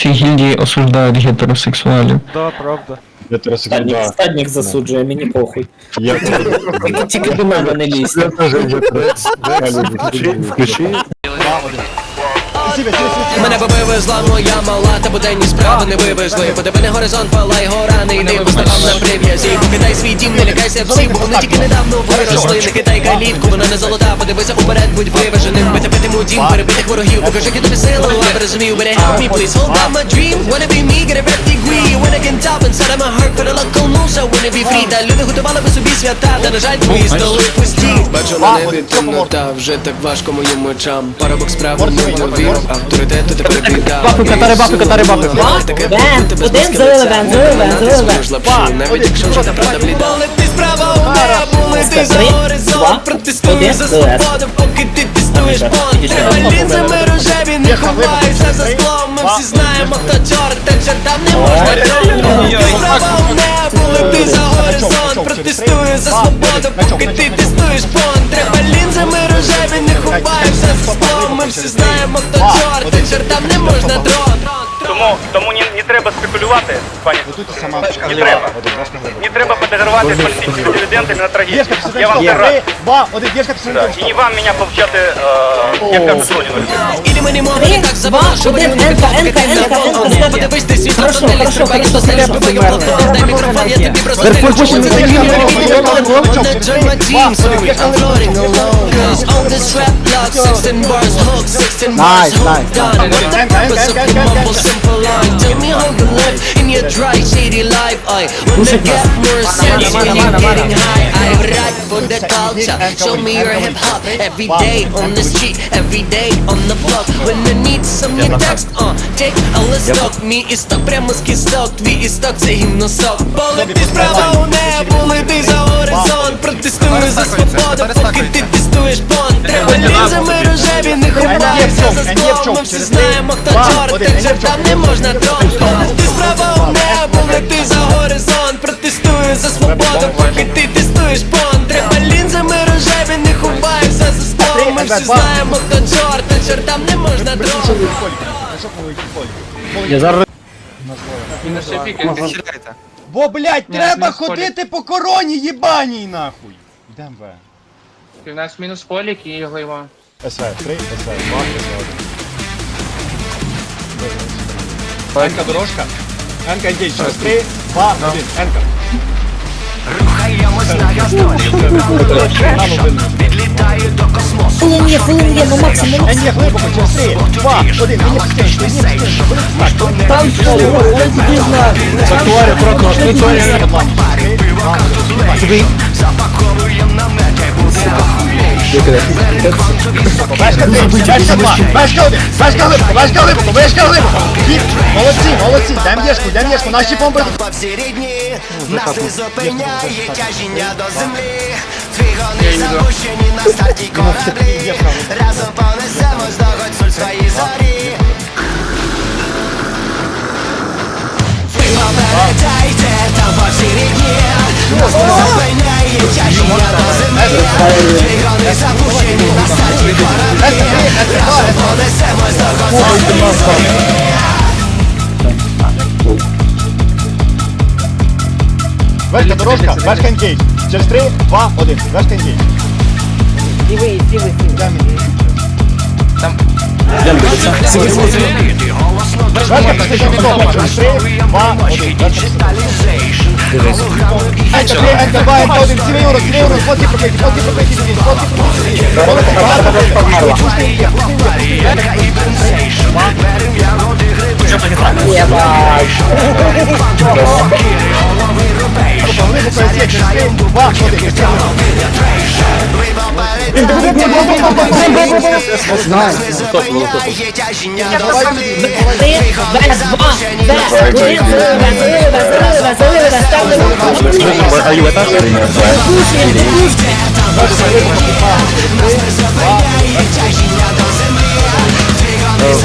Ці гільдії осуждають гетеросексуалів. Да, правда. Стадник, Да, стадник засуджує, мені похуй. я Тільки, тільки до мене не лізь. я теж гетеросексуалів. Включи. Мене би вивезла моя мала, та буденні справи не вивезли. Подиви на горизонт, палай гора, не йди поставам на прив'язі. Покидай свій дім, не лякайся всіх, бо вони тільки недавно виросли. Не кидай калітку, вона не золота, подивися уперед, будь виваженим. Бити битиму дім, перебитих ворогів, покажи тобі силу Я б розумів, but help me please, hold on my dream. Wanna be me, get a red degree When I can top inside of my heart, for the local news I wanna be free, та люди готували би собі свята Та на жаль, твої столи пусті на небі темнота, вже так важко моїм очам. Парабок справи не вір, авторитету ти перекидав Бафи, катари, бафи, катари, бафи. Бен, один залили бен, залили бен, залили бен. навіть якщо вже та правда бліда Лети справа у небо, лети за горизонт. Протестую один, за свободу, поки ти тестуєш понт Треба лінзами рожеві, не ховайся за склом. Ми всі знаємо, хто чорт, та чортам не можна справа у небо, лети за Протестую за свободу, поки ти тестуєш фон. Треба лінзами рожеві, не ховаємося за склом Ми всі знаємо, хто чорт, та чортам не можна дрон. Тому, тому не треба спекулювати, пані. Не треба. Не треба подогравати політичними дивідендами на трагедію. Я вам це рад. Два, один, після І не вам мене повчати, е, як кажуть, родину. Или ми не можемо так енка, енка, енка. Подивись, ти Хорошо, тунелі, хорошо, стрибай, що хорошо, биваю хорошо. дай мікрофон, я тобі просто не чому це такі I'm floating alone Cause all this rap block 16 bars hook 16 bars hook done what the purpose of your mumble simple line Tell me how you live in your dry shady life I wanna get more sense when you're getting high I rap for the culture Show me your hip hop Every day on the street Every day on the block When I need some new text uh, Take a листок Мій істок прямо з кісток Твій істок це гімносок Полети справа у небо Лети за горизонт Протестую за свободу Поки ти тестуєш понт Треба лінзами рожеві Не ховайся за склом Ми всі знаємо хто чорт Та чортам не можна тронути Ти справа у небо Лети за горизонт Протестую за свободу Поки ти тестуєш понт Треба лінзами рожеві Не ховайся за склом Ми всі знаємо хто чорт Та чортам не можна тронути Я зараз... Бо, блядь, треба ходити по короні єбаній, нахуй. Йдем В. У нас мінус полік і його його. СВ, 3, СВ, 2, СВ, 1. Енка дорожка. Енка індій, через 3, 2, 1, Енка. Фулин є, фулин є, ну максимум. Ені глибоко, через 3, 2, 1, мені постійно, мені постійно. Там що, ой, тобі знаю. Сакуарі, трохи, сакуарі. Вешка три, вешка два, вешка один, вешка глибоко, вешка глибоко, вешка глибоко. Хіп, молодці, молодці, дам єшку, дам єшку, наші. По всі рідні, нас не зупиняє тяжіння до землі. Двигуни запущені на старті кораблі. Разом понесемось до гуцуль свої зорі. Ви попереджайте, там всі рідні, нас не зупиняє Двигуни запущені на старті кораблі. Разом понесемось до зорі. Вешка дорожка, вешка інгейдж. Через 3, 2, 1, вешка інгейдж. Сівий, сівий, сівий. Йдем інгейдж. Вешка пішли до відомо. Через 3, 2, 1, вешка Енка 3, Енка 2, Енка 1, сівий урок, сівий урок, фотки пробиті, фотки пробиті, сівій, фотки пробиті. Молодці, багато пустий є, пустий є, пустий є. Глибоко є, через 3, 2, 1, Зупиняє тяжіння до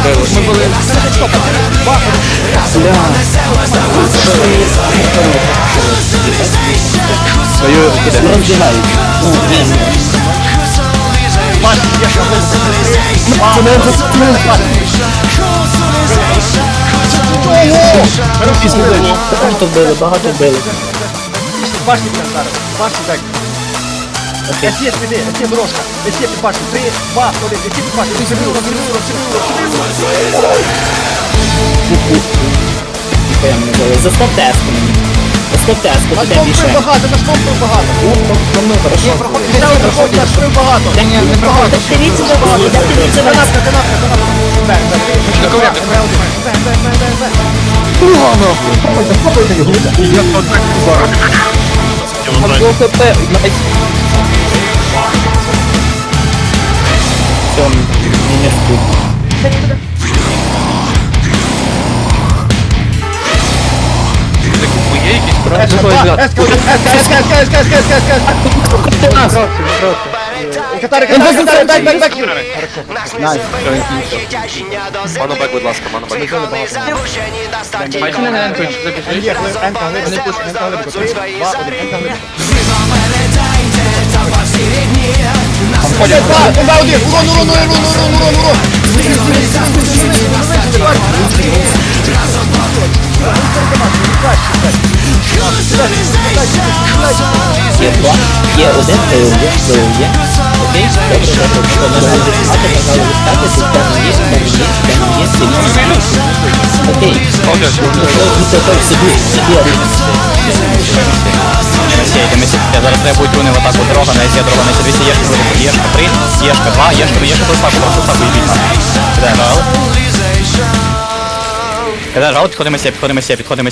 Ми були Свою Багато вбили, багато вбили. Прям зараз. Башні так. Окей. СЄ піди, СЄ дорожка. СЄ під башню. Три, два, один. СЄ під башню. Сиви урон, сиви урон, сиви урон, сиви урон. Ніхуя не вбили. Заставте еску мені. Заставте еску, Наш туди помпи більше. багато, наш помпи багато. Ну, хорошо. Наш проходить, наш помпи багато. Ні, ні, не проходить. Дивіться за багато, дивіться за Канатка, канатка, канатка. Бек, бек. Бек, бек, бек, бек, бек, бек. Все, не спуть. Еска, два, еска, один, еска, еска, еска, Найс. Ману бек, будь ласка, ману бек. Бачите на Генку, забіжить? Є, глиб, енка, глибоко, два, один, енка, глибоко. Один, два, два, один. Урон, урон, урон, урон, урон, урон, урон. Є два, є один, це є, це є. Окей, добре, добре, що не буде відстати, пожалуй, відстати, тут там є, там є, там є, сидіть. Окей, ну це той, сиди, сиди, один. Сіяйте, ми сіяйте. Зараз треба будуть руни в атаку дорога, на сія дорога, на сія двісті, єшка, глибоко, єшка, три, єшка, два, єшка, єшка, до стаку, просто стаку, їбіть нам. Кидає жал. Кидає жал, підходимо сія, підходимо сія, підходимо